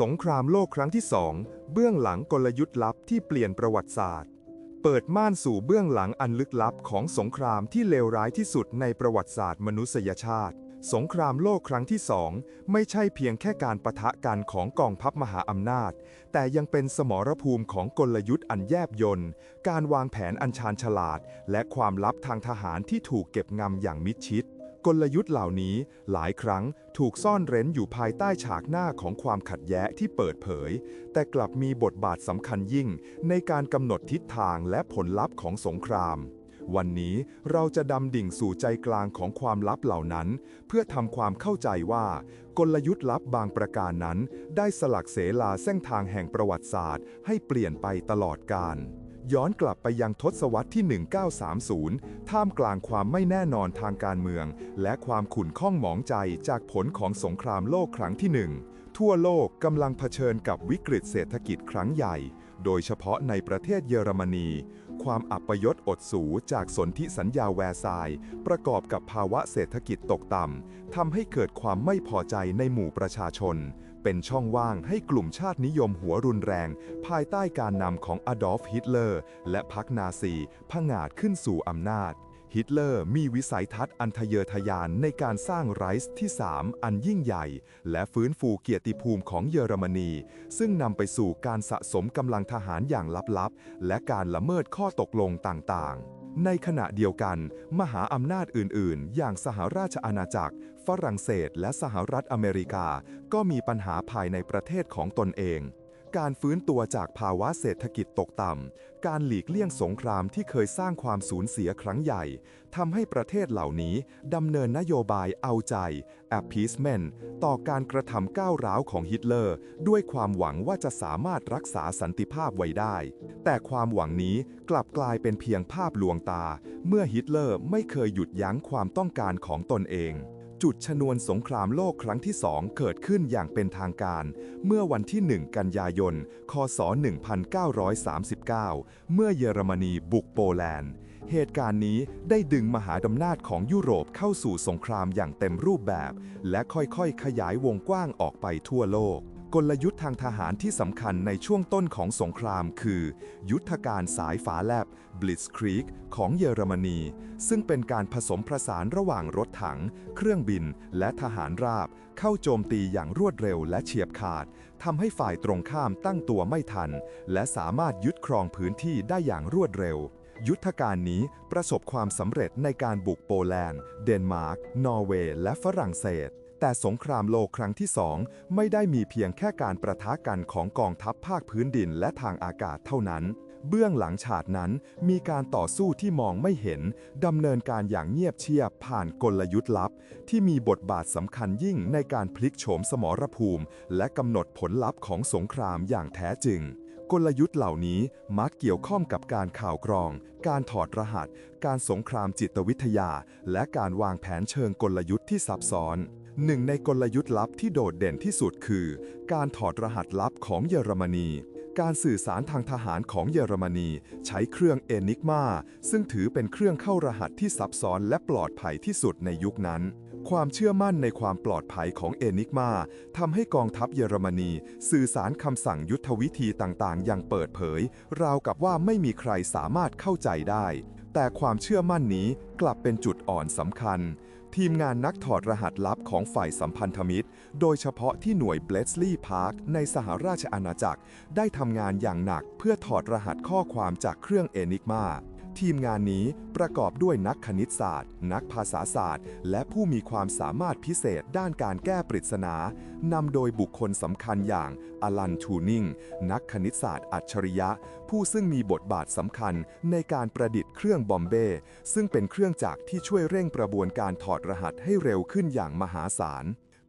สงครามโลกครั้งที่สองเบื้องหลังกลยุทธ์ลับที่เปลี่ยนประวัติศาสตร์ เปิดม่านสู่เบื้องหลังอันลึกลับของสงครามที่เลวร้ายที่สุดในประวัติศาสตร์มนุษยชาติ สงครามโลกครั้งที่สองไม่ใช่เพียงแค่การประทะกันของกองทัพมหาอำนาจ แต่ยังเป็นสมรภูมิของกลยุทธ์อันแยบยลการวางแผนอันชาญฉลาด และความลับทางทหารที่ถูกเก็บงำอย่างมิดชิด กลยุทธ์เหล่านี้หลายครั้งถูกซ่อนเร้นอยู่ภายใต้ฉากหน้าของความขัดแย้งที่เปิดเผย แต่กลับมีบทบาทสำคัญยิ่ง ในการกำหนดทิศทางและผลลัพธ์ของสงคราม วันนี้เราจะดำดิ่งสู่ใจกลางของความลับเหล่านั้น เพื่อทำความเข้าใจว่า กลยุทธ์ลับบางประการนั้น ได้สลักเสลาเส้นทางแห่งประวัติศาสตร์ ให้เปลี่ยนไปตลอดกาล ย้อนกลับไปยังทศวรรษที่ 1930 ท่ามกลางความไม่แน่นอนทางการเมือง และความขุ่นข้องหมองใจจากผลของสงครามโลกครั้งที่หนึ่งทั่วโลกกำลังเผชิญกับวิกฤตเศรษฐกิจครั้งใหญ่ โดยเฉพาะในประเทศเยอรมนี ความอัปยศอดสูจากสนธิสัญญาแวร์ซายน์ประกอบกับภาวะเศรษฐกิจตกต่ำทำให้เกิดความไม่พอใจในหมู่ประชาชน เป็นช่องว่างให้กลุ่มชาตินิยมหัวรุนแรง ภายใต้การนำของอดอล์ฟฮิตเลอร์ และพรรคนาซีผงาดขึ้นสู่อำนาจฮิตเลอร์มีวิสัยทัศน์อันทะเยอทะยานในการสร้างไรส์ที่ 3 อันยิ่งใหญ่ และฟื้นฟูเกียรติภูมิของเยอรมนี ซึ่งนำไปสู่การสะสมกำลังทหารอย่างลับๆ และการละเมิดข้อตกลงต่างๆ ในขณะเดียวกัน มหาอำนาจอื่นๆ อย่างสหราชอาณาจักร ฝรั่งเศสและสหรัฐอเมริกา ก็มีปัญหาภายในประเทศของตนเอง การฟื้นตัวจากภาวะเศรษฐกิจตกต่ำ การหลีกเลี่ยงสงครามที่เคยสร้างความสูญเสียครั้งใหญ่ ทำให้ประเทศเหล่านี้ดำเนินนโยบายเอาใจ appeasement ต่อการกระทำก้าวร้าวของฮิตเลอร์ ด้วยความหวังว่าจะสามารถรักษาสันติภาพไว้ได้ แต่ความหวังนี้กลับกลายเป็นเพียงภาพลวงตา เมื่อฮิตเลอร์ไม่เคยหยุดยั้งความต้องการของตนเอง จุดชนวนสงครามโลกครั้งที่สองเกิดขึ้นอย่างเป็นทางการ เมื่อวันที่ 1 กันยายน คศ 1939 เมื่อเยอรมนีบุกโปแลนด์ เหตุการณ์นี้ได้ดึงมหาอำนาจของยุโรปเข้าสู่สงครามอย่างเต็มรูปแบบ และค่อยๆ ขยายวงกว้างออกไปทั่วโลก กลยุทธ์ทางทหารที่สำคัญในช่วงต้นของสงครามคือ ยุทธการสายฝาแลบ Blitzkrieg ของเยอรมนี ซึ่งเป็นการผสมผสานระหว่างรถถัง เครื่องบิน และทหารราบ เข้าโจมตีอย่างรวดเร็วและเฉียบขาดทำให้ฝ่ายตรงข้ามตั้งตัวไม่ทัน และสามารถยึดครองพื้นที่ได้อย่างรวดเร็วยุทธการนี้ประสบความสำเร็จในการบุกโปแลนด์ เดนมาร์ก นอร์เวย์ และฝรั่งเศส แต่สงครามโลกครั้งที่สองไม่ได้มีเพียงแค่การประทะกันของกองทัพภาคพื้นดินและทางอากาศเท่านั้น เบื้องหลังฉากนั้นมีการต่อสู้ที่มองไม่เห็น ดำเนินการอย่างเงียบเชียบผ่านกลยุทธ์ลับ ที่มีบทบาทสำคัญยิ่งในการพลิกโฉมสมรภูมิ และกำหนดผลลัพธ์ของสงครามอย่างแท้จริงกลยุทธ์เหล่านี้มักเกี่ยวข้องกับการข่าวกรอง การถอดรหัส การสงครามจิตวิทยา และการวางแผนเชิงกลยุทธ์ที่ซับซ้อน หนึ่งในกลยุทธ์ลับที่โดดเด่นที่สุดคือ การถอดรหัสลับของเยอรมนี การสื่อสารทางทหารของเยอรมนี ใช้เครื่องเอนิกมาซึ่งถือเป็นเครื่องเข้ารหัสที่ซับซ้อนและปลอดภัยที่สุดในยุคนั้น ความเชื่อมั่นในความปลอดภัยของเอนิกมาทำให้กองทัพเยอรมนี สื่อสารคำสั่งยุทธวิธีต่างๆ อย่างเปิดเผย ราวกับว่าไม่มีใครสามารถเข้าใจได้ แต่ความเชื่อมั่นนี้กลับเป็นจุดอ่อนสำคัญ ทีมงานนักถอดรหัสลับของฝ่ายสัมพันธมิตร โดยเฉพาะที่หน่วยเบลสลีย์พาร์คในสหราชอาณาจักร ได้ทำงานอย่างหนักเพื่อถอดรหัสข้อความจากเครื่องเอนิกมา ทีมงานนี้ประกอบด้วยนักคณิตศาสตร์ นักภาษาศาสตร์ และผู้มีความสามารถพิเศษด้านการแก้ปริศนานำโดยบุคคลสำคัญอย่างอลันทูนิงนักคณิตศาสตร์อัจฉริยะ ผู้ซึ่งมีบทบาทสำคัญในการประดิษฐ์เครื่องบอมเบ้ซึ่งเป็นเครื่องจักรที่ช่วยเร่งกระบวนการถอดรหัสให้เร็วขึ้นอย่างมหาศาล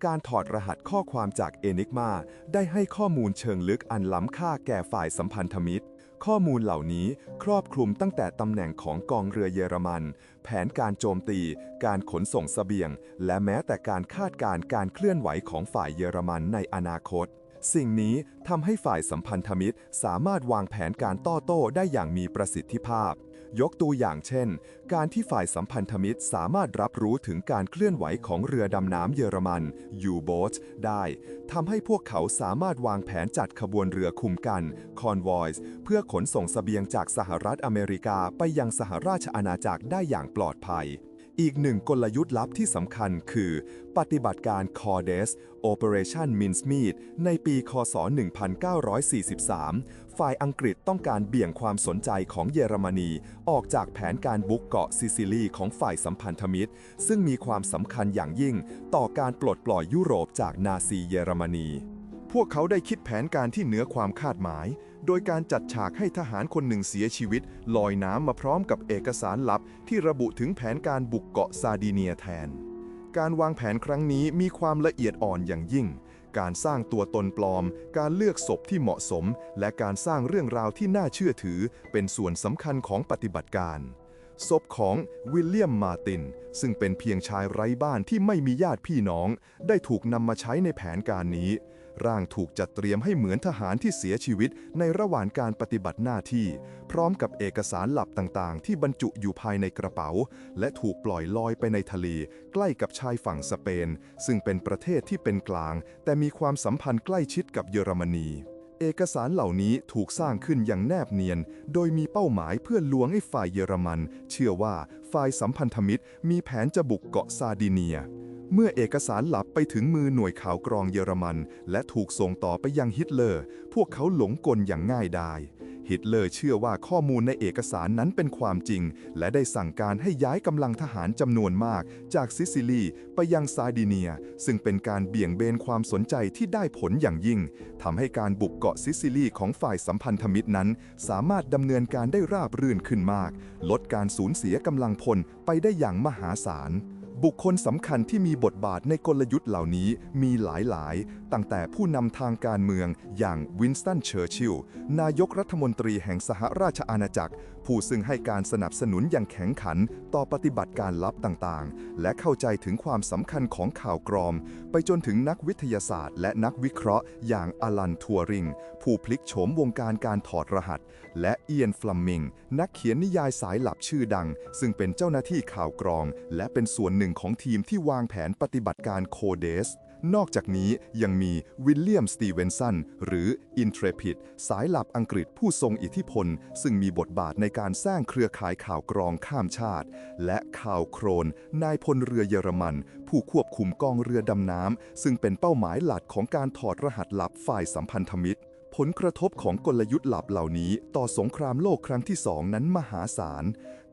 การถอดรหัสข้อความจากเอนิกมาได้ให้ข้อมูลเชิงลึกอันล้ำค่าแก่ฝ่ายสัมพันธมิตร ข้อมูลเหล่านี้ครอบคลุมตั้งแต่ตำแหน่งของกองเรือเยอรมัน แผนการโจมตี การขนส่งเสบียง และแม้แต่การคาดการณ์การเคลื่อนไหวของฝ่ายเยอรมันในอนาคต สิ่งนี้ทำให้ฝ่ายสัมพันธมิตรสามารถวางแผนการต่อโต้ได้อย่างมีประสิทธิภาพ ยกตัวอย่างเช่น การที่ฝ่ายสัมพันธมิตรสามารถรับรู้ถึงการเคลื่อนไหวของเรือดำน้ำเยอรมัน U-boat ได้ทำให้พวกเขาสามารถวางแผนจัดขบวนเรือคุมกัน Convoy เพื่อขนส่งเสบียงจากสหรัฐอเมริกาไปยังสหราชอาณาจักรได้อย่างปลอดภัย อีกหนึ่งกลยุทธ์ลับที่สำคัญคือ ปฏิบัติการ Cordes Operation Mincemeat ในปีคศ 1943 ฝ่ายอังกฤษต้องการเบี่ยงความสนใจของเยอรมนี ออกจากแผนการบุกเกาะซิซิลีของฝ่ายสัมพันธมิตร ซึ่งมีความสำคัญอย่างยิ่งต่อการปลดปล่อยยุโรปจากนาซีเยอรมนี พวกเขาได้คิดแผนการที่เหนือความคาดหมาย โดยการจัดฉากให้ทหารคนหนึ่งเสียชีวิต ลอยน้ำมาพร้อมกับเอกสารลับ ที่ระบุถึงแผนการบุกเกาะซาดิเนียแทน การวางแผนครั้งนี้มีความละเอียดอ่อนอย่างยิ่ง การสร้างตัวตนปลอม การเลือกศพที่เหมาะสม และการสร้างเรื่องราวที่น่าเชื่อถือ เป็นส่วนสำคัญของปฏิบัติการศพของวิลเลียมมาติน ซึ่งเป็นเพียงชายไร้บ้านที่ไม่มีญาติพี่น้อง ได้ถูกนำมาใช้ในแผนการนี้ ร่างถูกจัดเตรียมให้เหมือนทหารที่เสียชีวิตในระหว่างการปฏิบัติหน้าที่ พร้อมกับเอกสารหลับต่างๆ ที่บรรจุอยู่ภายในกระเป๋า และถูกปล่อยลอยไปในทะเลใกล้กับชายฝั่งสเปน ซึ่งเป็นประเทศที่เป็นกลาง แต่มีความสัมพันธ์ใกล้ชิดกับเยอรมนีเอกสารเหล่านี้ถูกสร้างขึ้นอย่างแนบเนียน โดยมีเป้าหมายเพื่อลวงให้ฝ่ายเยอรมัน เชื่อว่าฝ่ายสัมพันธมิตรมีแผนจะบุกเกาะซาดิเนีย เมื่อเอกสารลับไปถึงมือหน่วยข่าวกรองเยอรมัน และถูกส่งต่อไปยังฮิตเลอร์ พวกเขาหลงกลอย่างง่ายดายฮิตเลอร์เชื่อว่าข้อมูลในเอกสารนั้นเป็นความจริง และได้สั่งการให้ย้ายกำลังทหารจำนวนมาก จากซิซิลีไปยังซาร์ดิเนีย ซึ่งเป็นการเบี่ยงเบนความสนใจที่ได้ผลอย่างยิ่งทำให้การบุกเกาะซิซิลีของฝ่ายสัมพันธมิตรนั้น สามารถดำเนินการได้ราบรื่นขึ้นมาก ลดการสูญเสียกำลังพลไปได้อย่างมหาศาล บุคคลสำคัญที่มีบทบาทในกลยุทธ์เหล่านี้มีหลายๆ ตั้งแต่ผู้นำทางการเมืองอย่างวินสตัน เชอร์ชิลล์ นายกรัฐมนตรีแห่งสหราชอาณาจักร ผู้ซึ่งให้การสนับสนุนอย่างแข็งขันต่อปฏิบัติการลับต่างๆ และเข้าใจถึงความสำคัญของข่าวกรอม ไปจนถึงนักวิทยาศาสตร์ และนักวิเคราะห์ อย่างอลันทัวริง ผู้พลิกโฉมวงการการถอดรหัส และเอียนฟลัมมิง นักเขียนนิยายสายลับชื่อดัง ซึ่งเป็นเจ้าหน้าที่ข่าวกรอง และเป็นส่วนหนึ่งของทีมที่วางแผนปฏิบัติการโคเดส นอกจากนี้ยังมีวิลเลียมสตีเวนสันหรืออินเทรพิดสายหลับอังกฤษผู้ทรงอิทธิพล ซึ่งมีบทบาทในการสร้างเครือข่ายข่าวกรองข้ามชาติ และข่าวโครน นายพลเรือเยอรมัน ผู้ควบคุมกองเรือดำน้ำซึ่งเป็นเป้าหมายหลักของการถอดรหัสลับฝ่ายสัมพันธมิตร ผลกระทบของกลยุทธ์หลับเหล่านี้ต่อสงครามโลกครั้งที่สองนั้นมหาศาล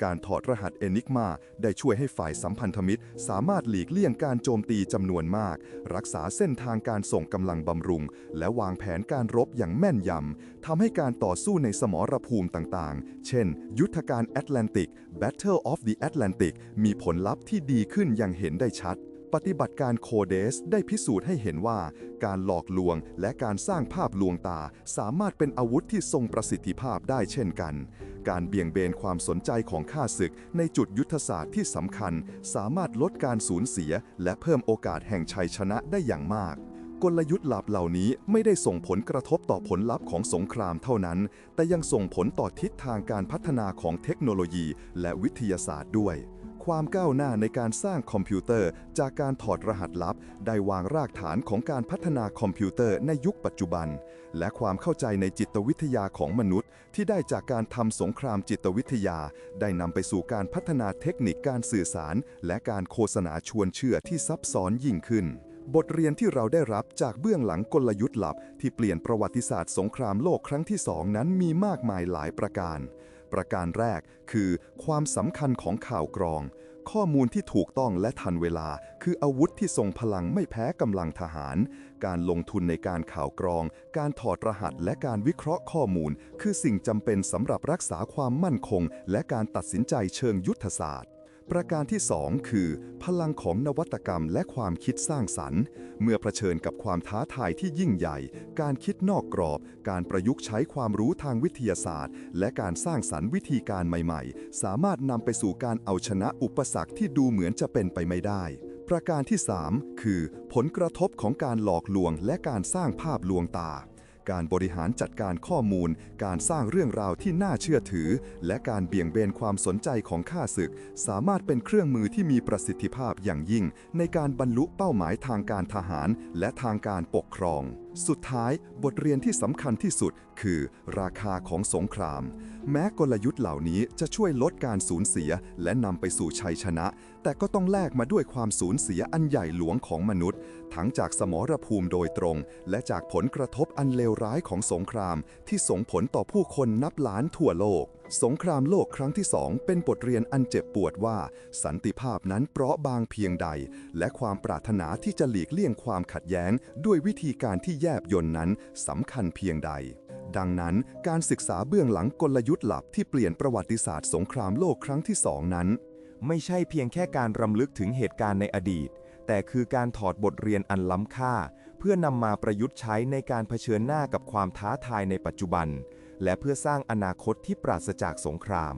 การถอดรหัสเอนิกมาได้ช่วยให้ฝ่ายสัมพันธมิตร สามารถหลีกเลี่ยงการโจมตีจำนวนมาก รักษาเส้นทางการส่งกำลังบำรุง และวางแผนการรบอย่างแม่นยำทำให้การต่อสู้ในสมรภูมิต่างๆ เช่น ยุทธการแอตแลนติก Battle of the Atlantic มีผลลัพธ์ที่ดีขึ้นอย่างเห็นได้ชัด ปฏิบัติการโคเดสได้พิสูจน์ให้เห็นว่า การหลอกลวงและการสร้างภาพลวงตา สามารถเป็นอาวุธที่ทรงประสิทธิภาพได้เช่นกัน การเบี่ยงเบนความสนใจของข้าศึกในจุดยุทธศาสตร์ที่สำคัญ สามารถลดการสูญเสีย และเพิ่มโอกาสแห่งชัยชนะได้อย่างมากกลยุทธ์หลับเหล่านี้ไม่ได้ส่งผลกระทบต่อผลลัพธ์ของสงครามเท่านั้น แต่ยังส่งผลต่อทิศทางการพัฒนาของเทคโนโลยีและวิทยาศาสตร์ด้วย ความก้าวหน้าในการสร้างคอมพิวเตอร์ จากการถอดรหัสลับ ได้วางรากฐานของการพัฒนาคอมพิวเตอร์ในยุคปัจจุบัน และความเข้าใจในจิตวิทยาของมนุษย์ ที่ได้จากการทำสงครามจิตวิทยา ได้นำไปสู่การพัฒนาเทคนิคการสื่อสาร และการโฆษณาชวนเชื่อที่ซับซ้อนยิ่งขึ้นบทเรียนที่เราได้รับจากเบื้องหลังกลยุทธ์ลับ ที่เปลี่ยนประวัติศาสตร์สงครามโลกครั้งที่สองนั้นมีมากมายหลายประการ ประการแรกคือ ความสำคัญของข่าวกรอง ข้อมูลที่ถูกต้องและทันเวลา คืออาวุธที่ทรงพลังไม่แพ้กำลังทหาร การลงทุนในการข่าวกรอง การถอดรหัสและการวิเคราะห์ข้อมูล คือสิ่งจำเป็นสำหรับรักษาความมั่นคง และการตัดสินใจเชิงยุทธศาสตร์ ประการที่ 2 คือ พลังของนวัตกรรมและความคิดสร้างสรรค์ เมื่อเผชิญกับความท้าทายที่ยิ่งใหญ่ การคิดนอกกรอบ การประยุกต์ใช้ความรู้ทางวิทยาศาสตร์ และการสร้างสรรค์วิธีการใหม่ๆ สามารถนำไปสู่การเอาชนะอุปสรรคที่ดูเหมือนจะเป็นไปไม่ได้ ประการที่ 3 คือ ผลกระทบของการหลอกลวงและการสร้างภาพลวงตา การบริหารจัดการข้อมูล การสร้างเรื่องราวที่น่าเชื่อถือ และการเบี่ยงเบนความสนใจของข้าศึก สามารถเป็นเครื่องมือที่มีประสิทธิภาพอย่างยิ่ง ในการบรรลุเป้าหมายทางการทหาร และทางการปกครองสุดท้ายบทเรียนที่สำคัญที่สุดคือราคาของสงคราม แม้กลยุทธ์เหล่านี้จะช่วยลดการสูญเสียและนำไปสู่ชัยชนะ แต่ก็ต้องแลกมาด้วยความสูญเสียอันใหญ่หลวงของมนุษย์ ทั้งจากสมรภูมิโดยตรง และจากผลกระทบอันเลวร้ายของสงคราม ที่ส่งผลต่อผู้คนนับล้านทั่วโลก สงครามโลกครั้งที่สองเป็นบทเรียนอันเจ็บปวดว่า สันติภาพนั้นเปราะบางเพียงใด และความปรารถนาที่จะหลีกเลี่ยงความขัดแย้ง ด้วยวิธีการที่แยบยลนั้นสำคัญเพียงใด ดังนั้นการศึกษาเบื้องหลังกลยุทธ์หลับที่เปลี่ยนประวัติศาสตร์สงครามโลกครั้งที่สองนั้น ไม่ใช่เพียงแค่การรำลึกถึงเหตุการณ์ในอดีต แต่คือการถอดบทเรียนอันล้ำค่า เพื่อนำมาประยุทธ์ใช้ในการเผชิญหน้ากับความท้าทายในปัจจุบัน และเพื่อสร้างอนาคตที่ปราศจากสงคราม